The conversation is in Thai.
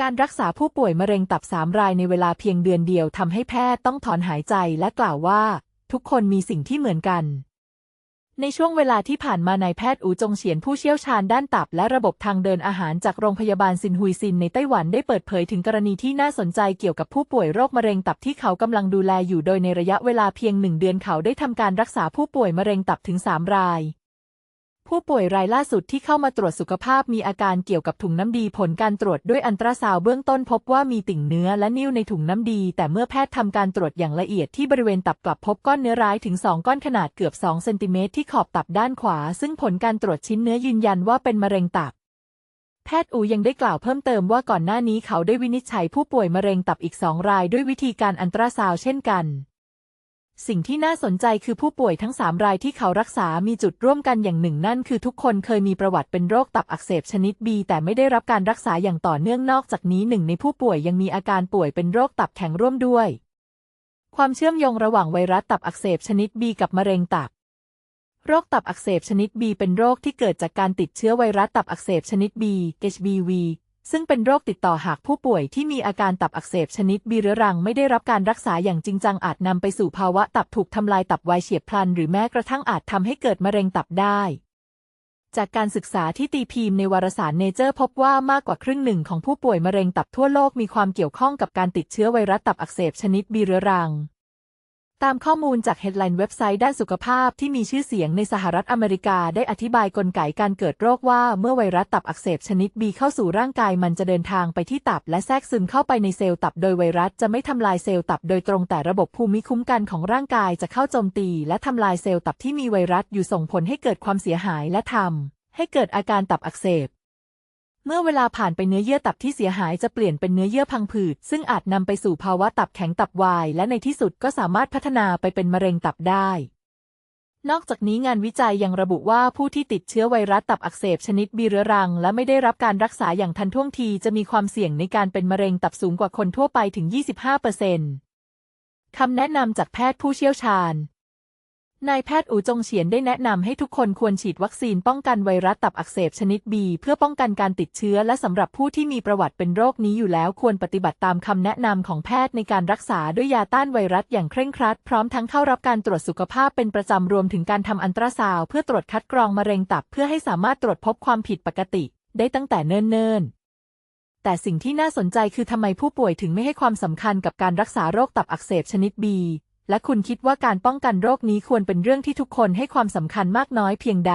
การรักษาผู้ป่วยมะเร็งตับสามรายในเวลาเพียงเดือนเดียวทำให้แพทย์ต้องถอนหายใจและกล่าวว่า ทุกคนมีสิ่งที่เหมือนกัน ในช่วงเวลาที่ผ่านมานายแพทย์อูจงเฉียนผู้เชี่ยวชาญด้านตับและระบบทางเดินอาหารจากโรงพยาบาลซินฮุยซินในไต้หวันได้เปิดเผยถึงกรณีที่น่าสนใจเกี่ยวกับผู้ป่วยโรคมะเร็งตับที่เขากำลังดูแลอยู่โดยในระยะเวลาเพียงหนึ่งเดือนเขาได้ทำการรักษาผู้ป่วยมะเร็งตับถึงสามราย ผู้ป่วยรายล่าสุดที่เข้ามาตรวจสุขภาพมีอาการเกี่ยวกับถุงน้ำดีผลการตรวจด้วยอันตราซาวเบื้องต้นพบว่ามีติ่งเนื้อและนิ่วในถุงน้ำดี แต่เมื่อแพทย์ทำการตรวจอย่างละเอียดที่บริเวณตับกลับพบก้อนเนื้อร้ายถึง 2 ก้อนขนาดเกือบ 2 เซนติเมตรที่ขอบตับด้านขวา ซึ่งผลการตรวจชิ้นเนื้อยืนยันว่าเป็นมะเร็งตับแพทย์อูยังได้กล่าวเพิ่มเติมว่าก่อนหน้านี้เขาได้วินิจฉัยผู้ป่วยมะเร็งตับอีกสองรายด้วยวิธีการอันตราซาวเช่นกัน สิ่งที่น่าสนใจคือผู้ป่วยทั้ง 3 รายที่เขารักษา มีจุดร่วมกันอย่างหนึ่งนั่นคือทุกคนเคยมีประวัติเป็นโรคตับอักเสบชนิด B แต่ไม่ได้รับการรักษาอย่างต่อเนื่องนอกจากนี้หนึ่งในผู้ป่วยยังมีอาการป่วยเป็นโรคตับแข็งร่วมด้วย ความเชื่อมโยงระหว่างไวรัสตับอักเสบชนิด B กับมะเร็งตับ โรคตับอักเสบชนิด B เป็นโรคที่เกิดจากการติดเชื้อไวรัสตับอักเสบชนิด B HBV ซึ่งเป็นโรคติดต่อหากผู้ป่วยที่มีอาการตับอักเสบชนิด B เรื้อรังไม่ได้รับการรักษาอย่างจริงจังอาจนำไปสู่ภาวะตับถูกทำลายตับวายเฉียบพลัน หรือแม้กระทั่งอาจทำให้เกิดมะเร็งตับได้ จากการศึกษาที่ตีพิมพ์ในวารสารเนเจอร์พบว่ามากกว่าครึ่งหนึ่งของผู้ป่วยมะเร็งตับทั่วโลกมีความเกี่ยวข้องกับการติดเชื้อไวรัสตับอักเสบชนิด B เรื้อรัง ตามข้อมูลจาก Headline เว็บไซต์ด้านสุขภาพที่มีชื่อเสียงในสหรัฐอเมริกาได้อธิบายกลไกการเกิดโรคว่าเมื่อไวรัสตับอักเสบชนิด B เข้าสู่ร่างกายมันจะเดินทางไปที่ตับ และแทรกซึมเข้าไปในเซลล์ตับโดยไวรัสจะไม่ทำลายเซลล์ตับโดยตรงแต่ระบบภูมิคุ้มกันของร่างกายจะเข้าโจมตี และทำลายเซลล์ตับที่มีไวรัสอยู่ส่งผลให้เกิดความเสียหายและทำให้เกิดอาการตับอักเสบ เมื่อเวลาผ่านไปเนื้อเยื่อตับที่เสียหายจะเปลี่ยนเป็นเนื้อเยื่อพังผืด ซึ่งอาจนำไปสู่ภาวะตับแข็งตับวาย และในที่สุดก็สามารถพัฒนาไปเป็นมะเร็งตับได้ นอกจากนี้งานวิจัยยังระบุว่าผู้ที่ติดเชื้อไวรัสตับอักเสบชนิดบีเรื้อรัง และไม่ได้รับการรักษาอย่างทันท่วงทีจะมีความเสี่ยงในการเป็นมะเร็งตับสูงกว่าคนทั่วไปถึง 25%คำแนะนำจากแพทย์ผู้เชี่ยวชาญ นายแพทย์อูจงเฉียนได้แนะนำให้ทุกคนควรฉีดวัคซีนป้องกันไวรัสตับอักเสบชนิด B เพื่อป้องกันการติดเชื้อและสำหรับผู้ที่มีประวัติเป็นโรคนี้อยู่แล้วควรปฏิบัติตามคำแนะนำของแพทย์ในการรักษาด้วยยาต้านไวรัสอย่างเคร่งครัด พร้อมทั้งเข้ารับการตรวจสุขภาพเป็นประจำรวมถึงการทำอันตราซาวเพื่อตรวจคัดกรองมะเร็งตับเพื่อให้สามารถตรวจพบความผิดปกติ ได้ตั้งแต่เนิ่นๆแต่สิ่งที่น่าสนใจคือทำไมผู้ป่วยถึงไม่ให้ความสำคัญกับการรักษาโรคตับอักเสบชนิด B และคุณคิดว่าการป้องกันโรคนี้ควรเป็นเรื่องที่ทุกคนให้ความสำคัญมากน้อยเพียงใด